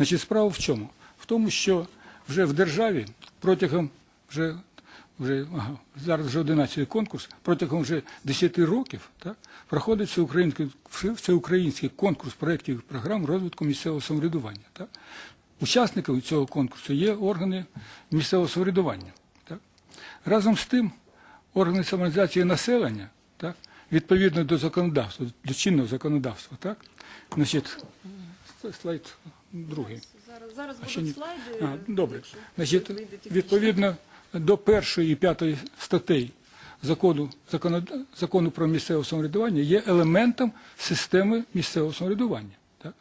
Значить, справа в чому? В тому, що вже в державі протягом вже, вже зараз вже 11 конкурс, протягом вже 10 років так, проходить всеукраїнський, всеукраїнський конкурс проєктів і програм розвитку місцевого самоврядування. Так. Учасниками цього конкурсу є органи місцевого самоврядування. Так. Разом з тим, органи самоорганізації населення, так, відповідно до законодавства, до чинного законодавства, так, значить, слайд другий. Зараз, зараз А будуть слайди. А, добре. Значить, відповідно до першої і п'ятої статей закону, закону про місцеве самоврядування є елементом системи місцевого самоврядування. Так?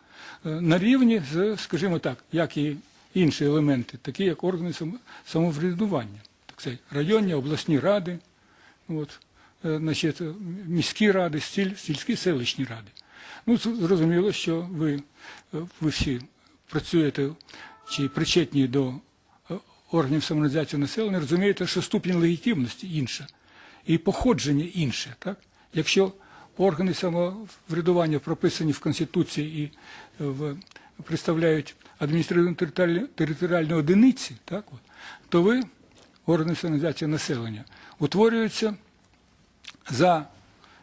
Е, На рівні з, скажімо так, як і інші елементи, такі як органи самоврядування, так сказати, районні, обласні ради, от, е, значить, е, міські ради, сіль, сільські селищні ради. Ну, зрозуміло, що ви, е, ви всі працюєте чи причетні до е, органів самоорганізації населення, розумієте, що ступінь легітимності інша і походження інше. Так? Якщо органи самоврядування прописані в Конституції і е, в, представляють адміністративно територіальні одиниці, так, от, то ви, органи самоорганізації населення, утворюються за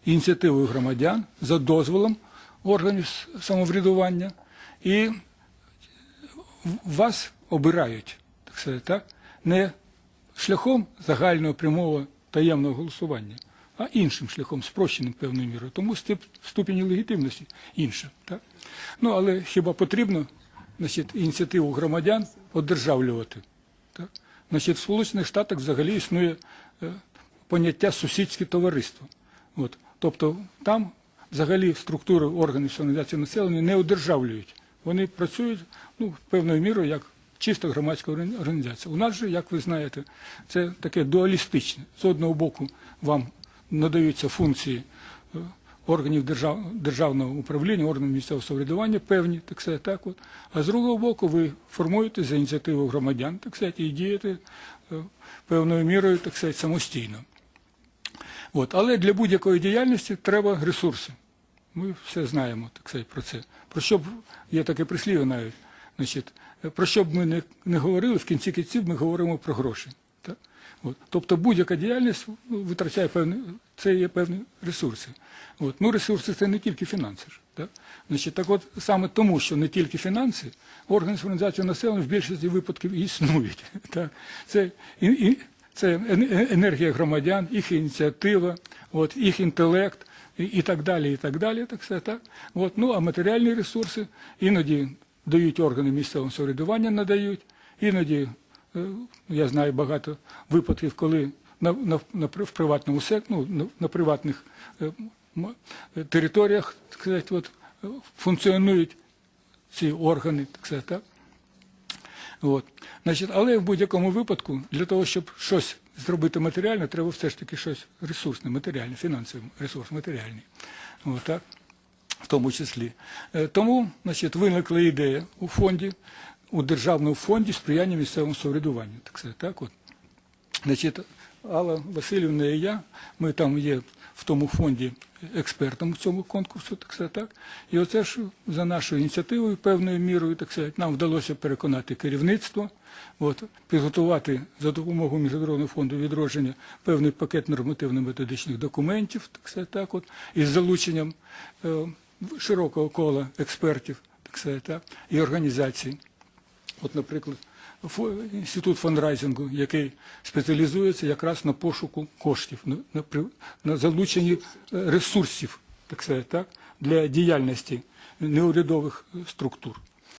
ініціативою громадян, за дозволом органів самоврядування, і вас обирають, так сказати, так, не шляхом загального прямого таємного голосування, а іншим шляхом, спрощеним певною мірою. Тому ступінь легітимності інша. Так? Ну, але хіба потрібно значить, ініціативу громадян одержавлювати? Так? Значить, в Сполучених Штатах взагалі існує е, поняття сусідське товариство. От. Тобто там взагалі структури органів самоорганізації населення не одержавлюють. Вони працюють ну, певною мірою як чисто громадська організація. У нас же, як ви знаєте, це таке дуалістичне. З одного боку вам надаються функції е, органів держав, державного управління, органів місцевого самоврядування певні, так сказати, так от. А з другого боку, ви формуєте за ініціативою громадян, так сказати, і дієте е, певною мірою, так сказати, самостійно. От. Але для будь-якої діяльності треба ресурси. Ми все знаємо так сказати, про це. Про що б є таке прислів'я навіть. Значить, про що б ми не, не говорили, в кінці кінців ми говоримо про гроші. От. Тобто будь-яка діяльність ну, витрачає певні, це є певні ресурси. От. Ну, ресурси це не тільки фінанси. Так? Значить, так от саме тому, що не тільки фінанси, органи організації населення в більшості випадків існують. Так? Це, і, і, це енергія громадян, їх ініціатива, от, їх інтелект і, так далі, і так далі. Так, все, так? От, ну, а матеріальні ресурси іноді дають органи місцевого самоврядування, надають, іноді, е, я знаю багато випадків, коли на, на, на, в приватному сек, ну, на, на приватних е, е, територіях так сказати, от, функціонують ці органи, так сказати, так? От. Значить, але в будь-якому випадку, для того, щоб щось зробити матеріально, треба все ж таки щось ресурсне, матеріальне, фінансовий ресурс матеріальний. От, так? В тому числі. Е, Тому значить, виникла ідея у фонді, у державному фонді сприяння місцевому самоврядуванню. Так, це так от. Значить, Алла Васильівна і я, ми там є в тому фонді експертом в цьому конкурсу, так сказати, так. І оце ж за нашою ініціативою, певною мірою, так сказати, нам вдалося переконати керівництво, от, підготувати за допомогою Міжнародного фонду відродження певний пакет нормативно-методичних документів, так сказати, так от, із залученням е, широкого кола експертів, так сказати, так, і організацій. От, наприклад, інститут фандрайзингу, який спеціалізується якраз на пошуку коштів, на, на, залученні е, ресурсів, так сказати, так, для діяльності неурядових структур.